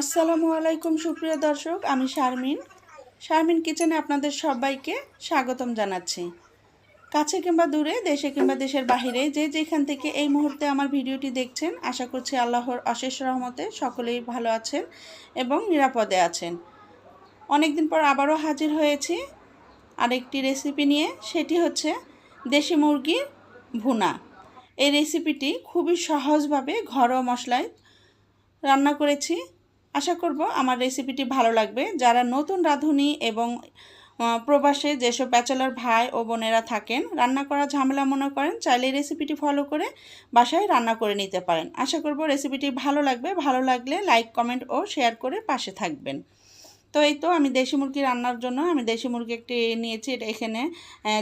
আসসালামু আলাইকুম, সুপ্রিয় দর্শক, আমি শারমিন। শারমিন কিচেনে আপনাদের সবাইকে স্বাগতম জানাচ্ছি। কাছে কিংবা দূরে, দেশে কিংবা দেশের বাহিরে, যে যেখান থেকে এই মুহূর্তে আমার ভিডিওটি দেখছেন, আশা করছি আল্লাহর অশেষ রহমতে সকলেই ভালো আছেন এবং নিরাপদে আছেন। অনেক দিন পর আবারও হাজির হয়েছি আরেকটি রেসিপি নিয়ে, সেটি হচ্ছে দেশি মুরগির ভুনা। এই রেসিপিটি খুবই সহজভাবে ঘরোয়া মশলায় রান্না করেছি। আশা করব আমার রেসিপিটি ভালো লাগবে। যারা নতুন রাঁধুনি এবং প্রবাসে যেসব ব্যাচেলার ভাই ও বোনেরা থাকেন, রান্না করা ঝামেলা মনে করেন, চাইলে রেসিপিটি ফলো করে বাসায় রান্না করে নিতে পারেন। আশা করব রেসিপিটি ভালো লাগবে। ভালো লাগলে লাইক কমেন্ট ও শেয়ার করে পাশে থাকবেন। তো এই তো আমি দেশি মুরগি রান্নার জন্য আমি দেশি মুরগি একটি নিয়েছি এটা এখানে।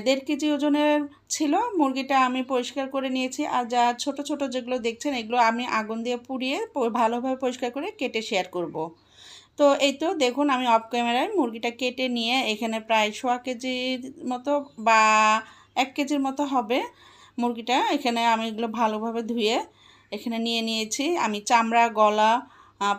দেড় কেজি ওজনের ছিল। মুরগিটা আমি পরিষ্কার করে নিয়েছি। আর যা ছোট ছোট যেগুলো দেখছেন, এগুলো আমি আগুন দিয়ে পুড়িয়ে ভালোভাবে পরিষ্কার করে কেটে শেয়ার করব। তো এই তো দেখুন, আমি অফ ক্যামেরায় মুরগিটা কেটে নিয়ে এখানে প্রায় সোয়া কেজির মতো বা এক কেজির মতো হবে মুরগিটা। এখানে আমি এগুলো ভালোভাবে ধুয়ে এখানে নিয়ে নিয়েছি। আমি চামড়া, গলা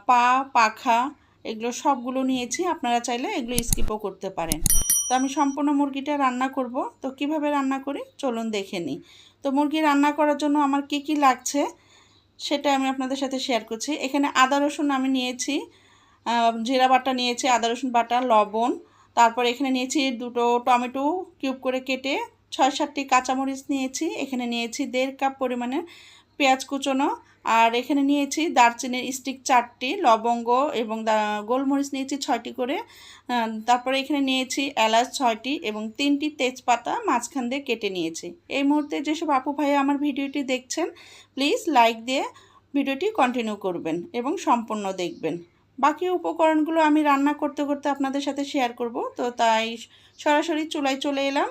পা, পাখা এগুলো সবগুলো নিয়েছি, আপনারা চাইলে এগুলো স্কিপও করতে পারেন। তো আমি সম্পূর্ণ মুরগিটা রান্না করব। তো কীভাবে রান্না করি? চলুন দেখে নিই। তো মুরগি রান্না করার জন্য আমার কি কি লাগছে সেটা আমি আপনাদের সাথে শেয়ার করছি। এখানে আদা, রসুন আমি নিয়েছি জিরা বাটা নিয়েছি, আদা, রসুন বাটা, লবণ। তারপর এখানে নিয়েছি দুটো টমেটো কিউব করে কেটে ছয় সাতটি কাঁচামরিচ নিয়েছি। এখানে নিয়েছি দেড় কাপ পরিমাণে পেঁয়াজ কুচোনো আর এখানে নিয়েছি দারচিনির স্টিক চারটি, লবঙ্গ এবং গোলমরিচ নিয়েছি ছয়টি করে। তারপরে এখানে নিয়েছি এলাচ ছয়টি এবং তিনটি তেজপাতা মাঝখান দিয়ে কেটে নিয়েছি। এই মুহূর্তে যেসব আপু ভাই আমার ভিডিওটি দেখছেন প্লিজ লাইক দিয়ে ভিডিওটি কন্টিনিউ করবেন এবং সম্পূর্ণ দেখবেন। বাকি উপকরণগুলো আমি রান্না করতে করতে আপনাদের সাথে শেয়ার করব, তো তাই সরাসরি চুলায় চলে এলাম।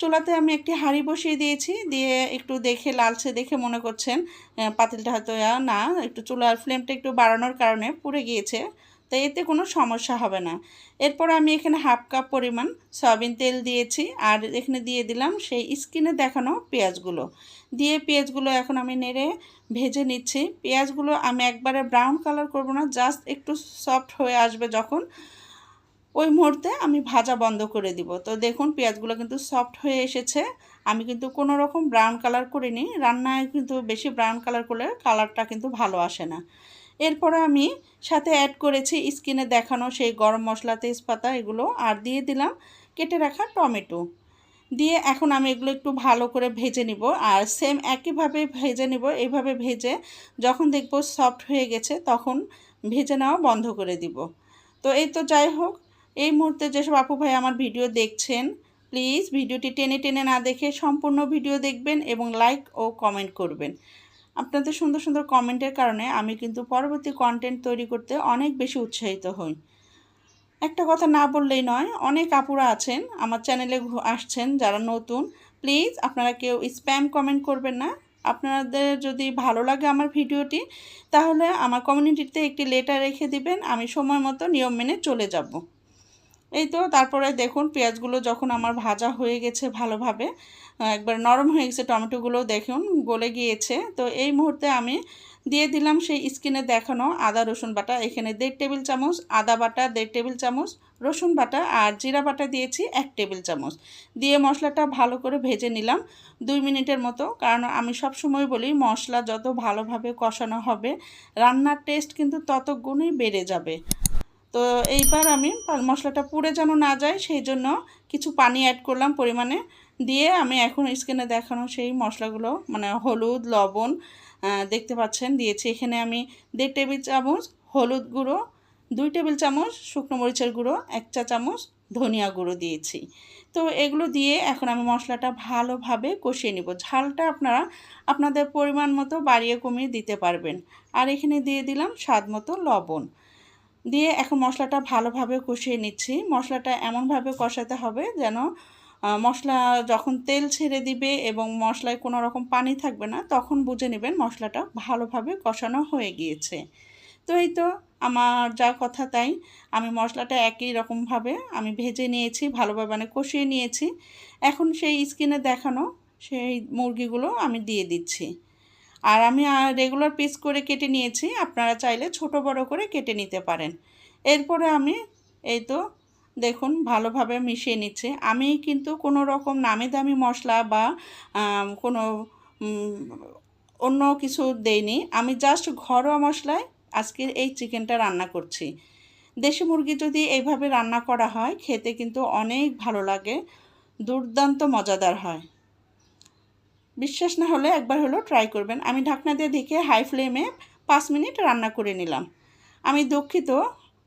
চুলাতে আমি একটি হাঁড়ি বসিয়ে দিয়েছি। দিয়ে একটু দেখে লালচে দেখে মনে করছেন পাতিলটা হয়তো না, একটু চুলার ফ্লেমটা একটু বাড়ানোর কারণে পুড়ে গিয়েছে। তো এতে কোনো সমস্যা হবে না। এরপর আমি এখানে হাফ কাপ পরিমাণ সয়াবিন তেল দিয়েছি আর এখানে দিয়ে দিলাম সেই স্কিনে দেখানো পেঁয়াজগুলো। দিয়ে পেঁয়াজগুলো এখন আমি নেড়ে ভেজে নিচ্ছি। পেঁয়াজগুলো আমি একবারে ব্রাউন কালার করব না, জাস্ট একটু সফট হয়ে আসবে যখন। ওই মুহূর্তে আমি ভাজা বন্ধ করে দিব। তো দেখুন, পেঁয়াজগুলো কিন্তু সফট হয়ে এসেছে। আমি কিন্তু কোনো রকম ব্রাউন কালার করিনি। রান্নায় কিন্তু বেশি ব্রাউন কালার করলে কালারটা কিন্তু ভালো আসে না। এরপরে আমি সাথে অ্যাড করেছি স্কিনে দেখানো সেই গরম মশলা, তেজপাতা, এগুলো। আর দিয়ে দিলাম কেটে রাখা টমেটো। দিয়ে এখন আমি এগুলো একটু ভালো করে ভেজে নিব। আর সেম একইভাবে ভেজে নিব। এইভাবে ভেজে যখন দেখব সফট হয়ে গেছে, তখন ভেজে নেওয়া বন্ধ করে দিব। তো এই তো যাই হোক এই মুহূর্তে যেসব আপু ভাই আমার ভিডিও দেখছেন প্লিজ ভিডিওটি টেনে টেনে না দেখে সম্পূর্ণ ভিডিও দেখবেন এবং লাইক ও কমেন্ট করবেন। আপনাদের সুন্দর সুন্দর কমেন্টের কারণে আমি কিন্তু পরবর্তী কন্টেন্ট তৈরি করতে অনেক বেশি উৎসাহিত হই। একটা কথা না বললেই নয়, অনেক আপুরা আছেন, আমার চ্যানেলে আসছেন যারা নতুন প্লিজ আপনারা কেউ স্প্যাম কমেন্ট করবেন না। আপনাদের যদি ভালো লাগে আমার ভিডিওটি, তাহলে আমার কমিউনিটিতে একটি লেটার রেখে দিবেন, আমি সময় মতো নিয়ম মেনে চলে যাব। এই তো, তারপরে দেখুন পেঁয়াজগুলো যখন আমার ভাজা হয়ে গেছে ভালোভাবে একবার নরম হয়ে গেছে টমেটোগুলো দেখুন গলে গিয়েছে। তো এই মুহূর্তে আমি দিয়ে দিলাম সেই স্কিনে দেখানো আদা, রসুন বাটা। এখানে দেড় টেবিল চামচ আদা বাটা, দেড় টেবিল চামচ রসুন বাটা আর জিরা বাটা দিয়েছি এক টেবিল চামচ। দিয়ে মশলাটা ভালো করে ভেজে নিলাম দুই মিনিটের মতো। কারণ আমি সব সময় বলি, মশলা যত ভালোভাবে কষানো হবে, রান্নার টেস্ট কিন্তু তত গুণই বেড়ে যাবে। তো এইবার আমি মশলাটা পুড়ে যেন না যায়, সেই জন্য কিছু পানি অ্যাড করলাম পরিমাণে। দিয়ে আমি এখন স্কিনে দেখানো সেই মশলাগুলো মানে হলুদ, লবণ দেখতে পাচ্ছেন, দিয়েছি। এখানে আমি দেড় টেবিল চামচ হলুদ গুঁড়ো, দুই টেবিল চামচ শুকনো মরিচের গুঁড়ো, এক চা চামচ ধনিয়া গুঁড়ো দিয়েছি। তো এগুলো দিয়ে এখন আমি মশলাটা ভালোভাবে কষিয়ে নিব। ঝালটা আপনারা আপনাদের পরিমাণ মতো বাড়িয়ে কমিয়ে দিতে পারবেন। আর এখানে দিয়ে দিলাম স্বাদ মতো লবণ। দিয়ে এখন মশলাটা ভালোভাবে কষিয়ে নিচ্ছি। মশলাটা এমনভাবে কষাতে হবে যেন মশলা যখন তেল ছেড়ে দিবে এবং মশলায় কোনো রকম পানি থাকবে না, তখন বুঝে নেবেন মশলাটা ভালোভাবে কষানো হয়ে গিয়েছে। তো এই তো আমার যা কথা তাই। আমি মশলাটা একই রকমভাবে আমি ভেজে নিয়েছি, ভালোভাবে মানে কষিয়ে নিয়েছি। এখন সেই স্কিনে দেখানো সেই মুরগিগুলো আমি দিয়ে দিচ্ছি। আর আমি রেগুলার পিস করে কেটে নিয়েছি। আপনারা চাইলে ছোট, বড় করে কেটে নিতে পারেন। এরপরে আমি, এই তো, দেখুন, ভালোভাবে মিশিয়ে নিচ্ছে। আমি কিন্তু কোনো রকম নামি দামি মশলা বা কোনো অন্য কিছু দেইনি। আমি জাস্ট ঘরোয়া মশলায় আজকের এই চিকেনটা রান্না করছি। দেশি মুরগি যদি এইভাবে রান্না করা হয়, খেতে কিন্তু অনেক ভালো লাগে। দুর্দান্ত, মজাদার হয়। বিশ্বাস না হলে একবার হলো ট্রাই করবেন। আমি ঢাকনা দিয়ে দেখে হাই ফ্লেমে পাঁচ মিনিট রান্না করে নিলাম। আমি দুঃখিত,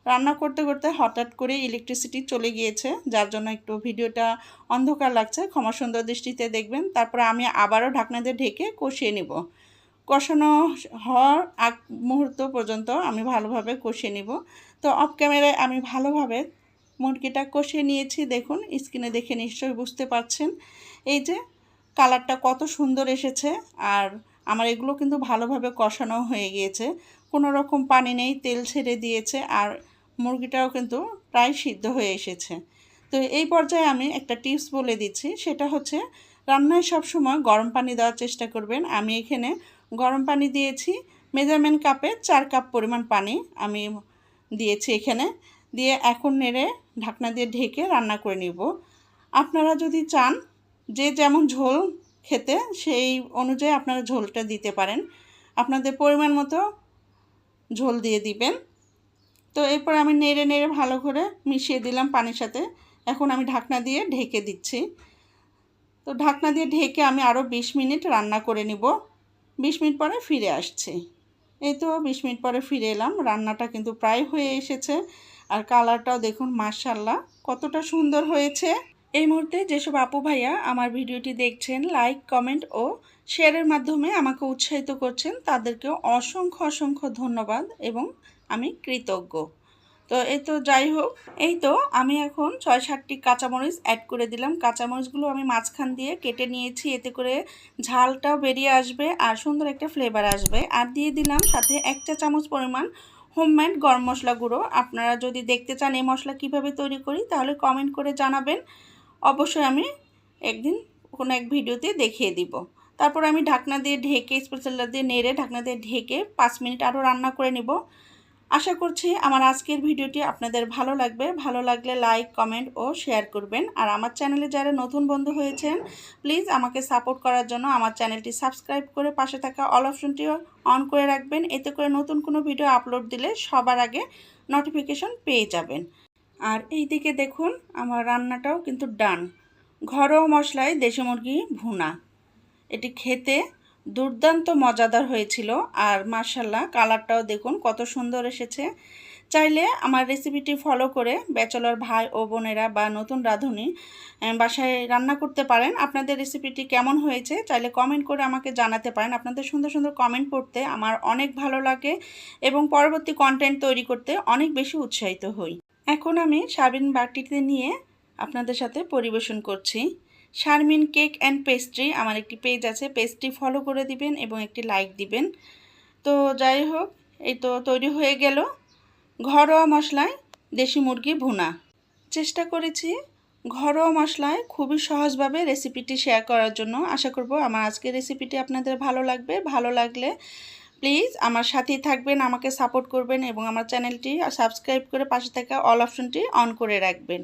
রান্না করতে করতে হঠাৎ করে ইলেকট্রিসিটি চলে গিয়েছে, যার জন্য একটু ভিডিওটা অন্ধকার লাগছে। ক্ষমা সুন্দর দৃষ্টিতে দেখবেন। তারপরে আমি আবারও ঢাকনা দিয়ে ঢেকে কষিয়ে নিব। কষানো হওয়ার আগ মুহূর্ত পর্যন্ত আমি ভালোভাবে কষিয়ে নিব। তো অফ ক্যামেরায় আমি ভালোভাবে মুরগিটা কষিয়ে নিয়েছি। দেখুন স্ক্রিনে দেখে নিশ্চয়ই বুঝতে পারছেন। এই যে কালারটা কত সুন্দর এসেছে আর আমার এগুলো কিন্তু ভালোভাবে কষানো হয়ে গিয়েছে। কোনো রকম পানি নেই, তেল ছেড়ে দিয়েছে আর মুরগিটাও কিন্তু প্রায় সিদ্ধ হয়ে এসেছে। তো এই পর্যায়ে আমি একটা টিপস বলে দিচ্ছি, সেটা হচ্ছে রান্নায় সব সময় গরম পানি দেওয়ার চেষ্টা করবেন। আমি এখানে গরম পানি দিয়েছি, মেজারমেন্ট কাপে চার কাপ পরিমাণ পানি আমি দিয়েছি এখানে। দিয়ে এখন নেড়ে ঢাকনা দিয়ে ঢেকে রান্না করে নিব। আপনারা যদি চান যে যেমন ঝোল খেতে, সেই অনুযায়ী আপনারা ঝোলটা দিতে পারেন। আপনাদের পরিমাণ মতো ঝোল দিয়ে দিবেন। তো এরপর আমি নেড়ে নেড়ে ভালো করে মিশিয়ে দিলাম পানির সাথে। এখন আমি ঢাকনা দিয়ে ঢেকে দিচ্ছি। তো ঢাকনা দিয়ে ঢেকে আমি আরও বিশ মিনিট রান্না করে নিব। বিশ মিনিট পরে ফিরে আসছি। এই তো বিশ মিনিট পরে ফিরে এলাম। রান্নাটা কিন্তু প্রায় হয়ে এসেছে। আর কালারটাও দেখুন মার্শাল্লাহ কতটা সুন্দর হয়েছে। এই মুহূর্তে যেসব আপু ভাইয়া আমার ভিডিওটি দেখছেন লাইক কমেন্ট ও শেয়ারের মাধ্যমে আমাকে উৎসাহিত করছেন, তাদেরকেও অসংখ্য অসংখ্য ধন্যবাদ এবং আমি কৃতজ্ঞ। তো এই তো যাই হোক, এই তো আমি এখন ছয় সাতটি কাঁচামরিচ অ্যাড করে দিলাম। কাঁচামরিচগুলো আমি মাঝখান দিয়ে কেটে নিয়েছি, এতে করে ঝালটাও বেরিয়ে আসবে আর সুন্দর একটা ফ্লেভার আসবে। আর দিয়ে দিলাম সাথে এক চা চামচ পরিমাণ হোমমেড গরম মশলা গুঁড়ো। আপনারা যদি দেখতে চান এই মশলা কীভাবে তৈরি করি, তাহলে কমেন্ট করে জানাবেন। অবশ্যই আমি একদিন কোনো এক ভিডিওতে দেখিয়ে দিব। তারপর আমি ঢাকনা দিয়ে ঢেকে, স্পেশালটা দিয়ে নেড়ে ঢাকনা দিয়ে ঢেকে পাঁচ মিনিট আরও রান্না করে নেব। আশা করছি আমার আজকের ভিডিওটি আপনাদের ভালো লাগবে। ভালো লাগলে লাইক, কমেন্ট ও শেয়ার করবেন। আর আমার চ্যানেলে যারা নতুন বন্ধু হয়েছেন, প্লিজ আমাকে সাপোর্ট করার জন্য আমার চ্যানেলটি সাবস্ক্রাইব করে পাশে থাকা অল অপশনটি অন করে রাখবেন। এতে করে নতুন কোনো ভিডিও আপলোড দিলে সবার আগে নোটিফিকেশন পেয়ে যাবেন। আর এই দিকে দেখুন, আমার রান্নাটাও কিন্তু ডান। ঘরোয়া মশলায় দেশি মুরগি ভুনা। এটি খেতে দুর্দান্ত মজাদার হয়েছিল আর মার্শাল্লাহ কালারটাও দেখুন কত সুন্দর এসেছে। চাইলে আমার রেসিপিটি ফলো করে ব্যাচেলর ভাই ও বোনেরা বা নতুন রাঁধুনি বাসায় রান্না করতে পারেন। আপনাদের রেসিপিটি কেমন হয়েছে চাইলে কমেন্ট করে আমাকে জানাতে পারেন। আপনাদের সুন্দর সুন্দর কমেন্ট পড়তে আমার অনেক ভালো লাগে এবং পরবর্তী কন্টেন্ট তৈরি করতে অনেক বেশি উৎসাহিত হই। এখন আমি সাবিন বাটিতে নিয়ে আপনাদের সাথে পরিবেশন করছি। শারমিন কেক অ্যান্ড পেস্ট্রি, আমার একটি পেজ আছে, পেজটি ফলো করে দিবেন এবং একটি লাইক দিবেন। তো যাই হোক, এই তো তৈরি হয়ে গেল ঘরোয়া মশলায় দেশি মুরগি ভুনা। চেষ্টা করেছি ঘরোয়া মশলায় খুবই সহজভাবে রেসিপিটি শেয়ার করার জন্য। আশা করব আমার আজকের রেসিপিটি আপনাদের ভালো লাগবে। ভালো লাগলে প্লিজ আমার সাথেই থাকবেন, আমাকে সাপোর্ট করবেন এবং আমার চ্যানেলটি সাবস্ক্রাইব করে পাশে থাকা অল অপশনটি অন করে রাখবেন।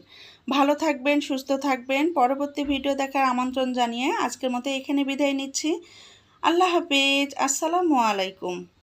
ভালো থাকবেন, সুস্থ থাকবেন। পরবর্তী ভিডিও দেখার আমন্ত্রণ জানিয়ে আজকের মতো এখানে বিদায় নিচ্ছি। আল্লাহ হাফিজ, আসসালামু আলাইকুম।